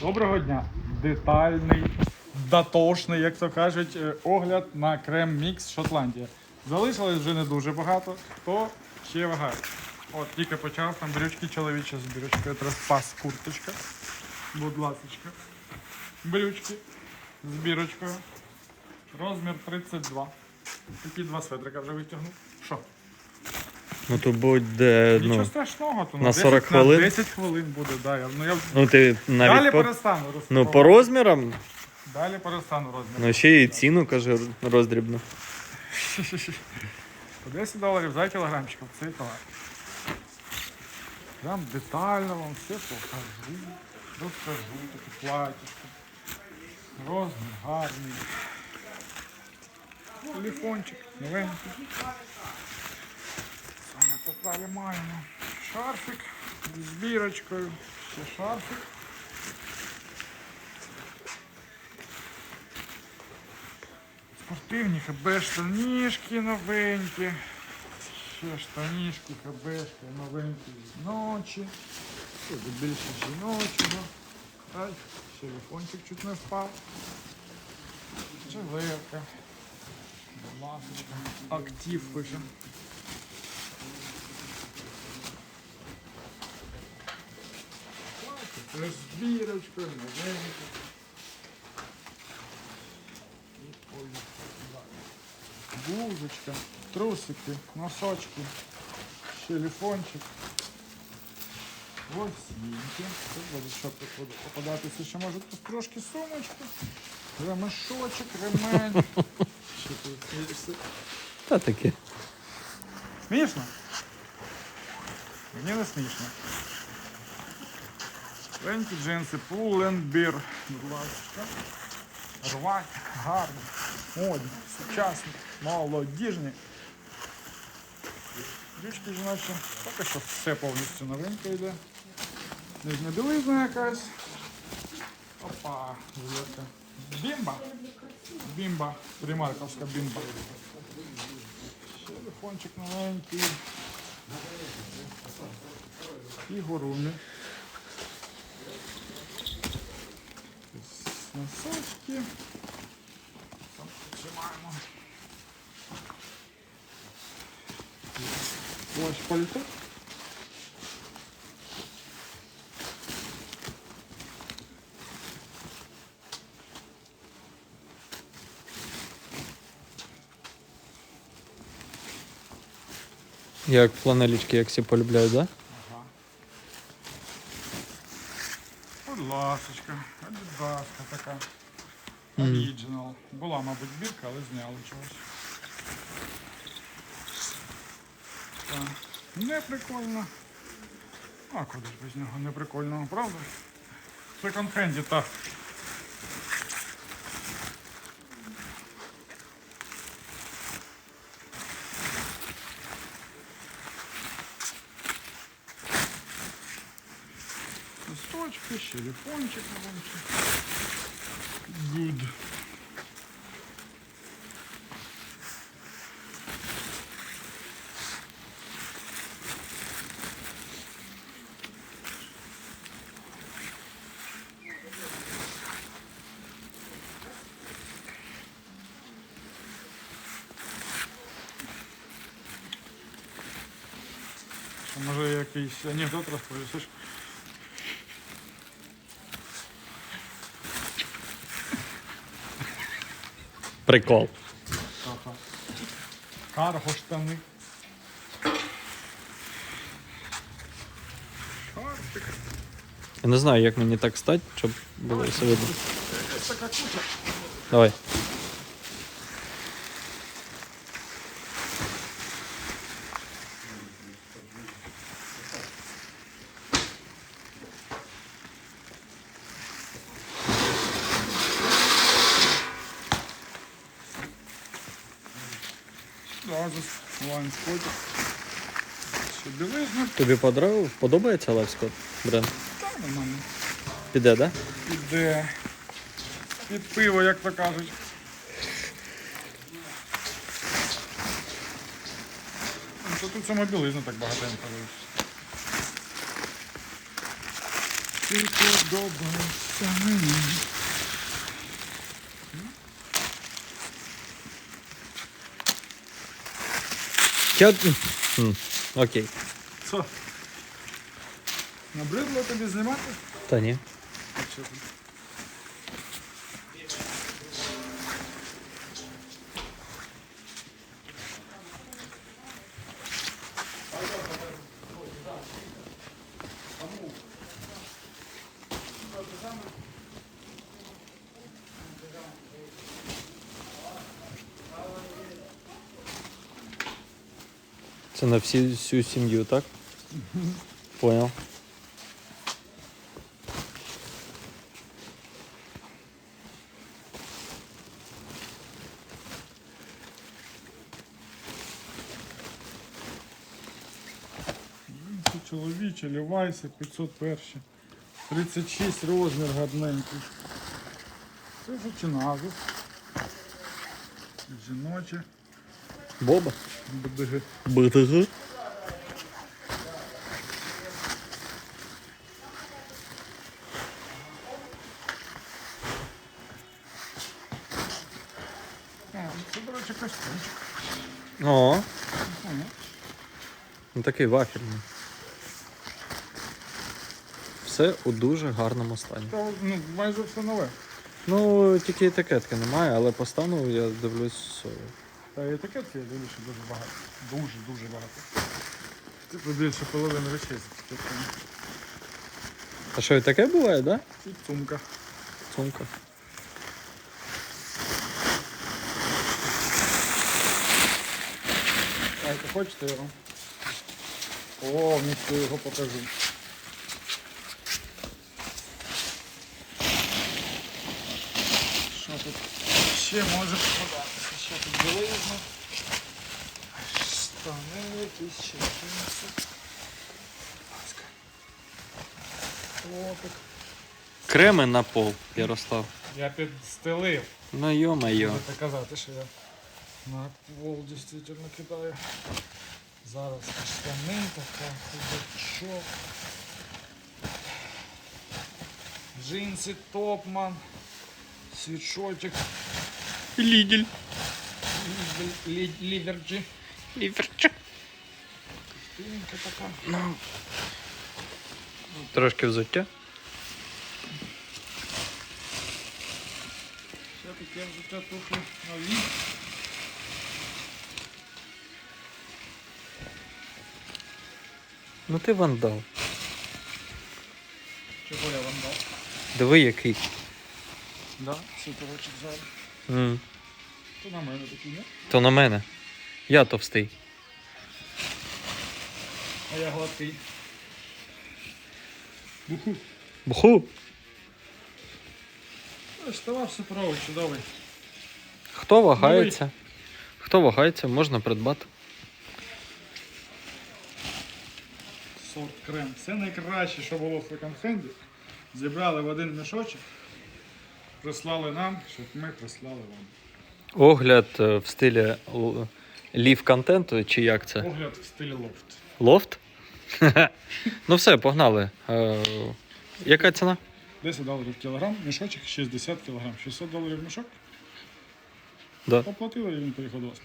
Доброго дня. Детальний, датошний, як то кажуть, е, огляд на крем мікс Шотландія. Залишилось вже не дуже багато, то ще вагає. От тільки почав там брючки чоловічі з брючкою, пас курточка. Будь ласочка. Брючки з бірочкою. Розмір 32. Такі два светрика вже витягнув. Що? Ну то буде, Нічого ну, страшного, то на 40 хвилин? На 10 хвилин буде, да. Я, ну, я ну ти Далі навіть по, перестану ну, по розмірам, Далі перестану розмір. ну ще і ціну каже роздрібно. По 10 доларів за кілограмчик цей товар. Прям детально вам все покажу. Розкажу таке платічко. Розмір гарний. Телефончик новенький. Далі маємо. Шарфик з бірочкою. Ще шарфик. Спортивні ХБ штанішки новенькі. Ще штанішки, ХБшки новенькі жіночі. Тут більше жіночого. Ай, телефончик чуть не впав. Жилетка. Будь ласочка. Актив пише. Платье з бірочкою, новеньке. І поїхали далі. Блузочка, трусики, носочки, телефончик. Лосінки. Тут буде що тут попадатися, ще може тут трошки сумочки. Ремешочок, ремень. Що тут смієшся? Та таке. Смішно? Мені не смішно. Ленькі джинси, пуленбір. Будь ласка. Рвать, гарні, модні, сучасні, молодіжні. Дючки жіночі, поки що все повністю новинка йде. Нижня білизна якась. Опа, жилетка. Бімба. Бімба. Примарковська бімба. Ще телефончик новенький. І горумі. Носочки. Там піджимаємо. Плащ пальто. Як фланелічки, як всі полюбляють, да? Ага. Будь ласочка, адідаска така. Оріджинал. Була, мабуть, бірка, але зняли чогось. Так. Не прикольно. А куди ж без нього не прикольного, правда? В секонд-хенді так. Листочки, ще новенький. Good. Може якийсь анекдот розповісиш? Прикол. Ага. Карго штани. Я не знаю, як мені так стати, щоб було все видно. Така куча. Давай. Зразу лайн-спотик. Ще білизна. Тобі подрав... подобається Левсько бренд? Та нормально. Піде, да? Піде. Під пиво, як то кажуть. Ну, то тут сама білизна так багатенько. Ти подобаєшся мені. М, Окей. Що? Набридло тобі знімати? Та ні. А що Це на всі, всю сім'ю, так? Понял. Це чоловіче, лівайся, 501. 36 розмір гарненький. Це зачиназу. Жіноче. Боба. БДГ. БТГ. Це, до речі, костюмчик. О, ну такий вафельний. Все у дуже гарному стані. Та, ну, майже все нове. Ну, тільки етикетки немає, але по стану я дивлюсь. Та і етикетки я дивлюся дуже багато. Дуже, дуже багато. Типу більше половини речей. А що і таке буває, да? І сумка. Сумка. Дайте, хочете його? О, місто його покажу. Що тут ще може попадатися? Тут білизна? Штани якісь ще. Хлопик. Креми на пол, Ярослав. Я підстелив. Ну йо-майо. Можете казати, що я на пол дійсно кидаю. Зараз штани, така худачок. Джинси Топман. Світшотик. Ліділь. Лі- Ліверджі. Ліверчик. Пінка. Трошки взуття. Все таке взуття туфлі нові. Ну ти вандал. Чого я вам дав? Диви який. Да, світовочок ззаду. М. То на мене такі, ні? То на мене. Я товстий. А я гладкий. Буху. Буху. Ось товар супровий, чудовий. Хто вагається? Хто вагається, можна придбати. Сорт крем. Все найкраще, що було в секонд-хенді. Зібрали в один мішочок, прислали нам, щоб ми прислали вам. Огляд е, в стилі лів контенту, чи як це? Огляд в стилі лофт. Лофт? ну все, погнали. Е, яка ціна? 10 доларів кілограм, мішочок 60 кілограм. 600 доларів мішок. Да. Оплатили і він поїхав до вас.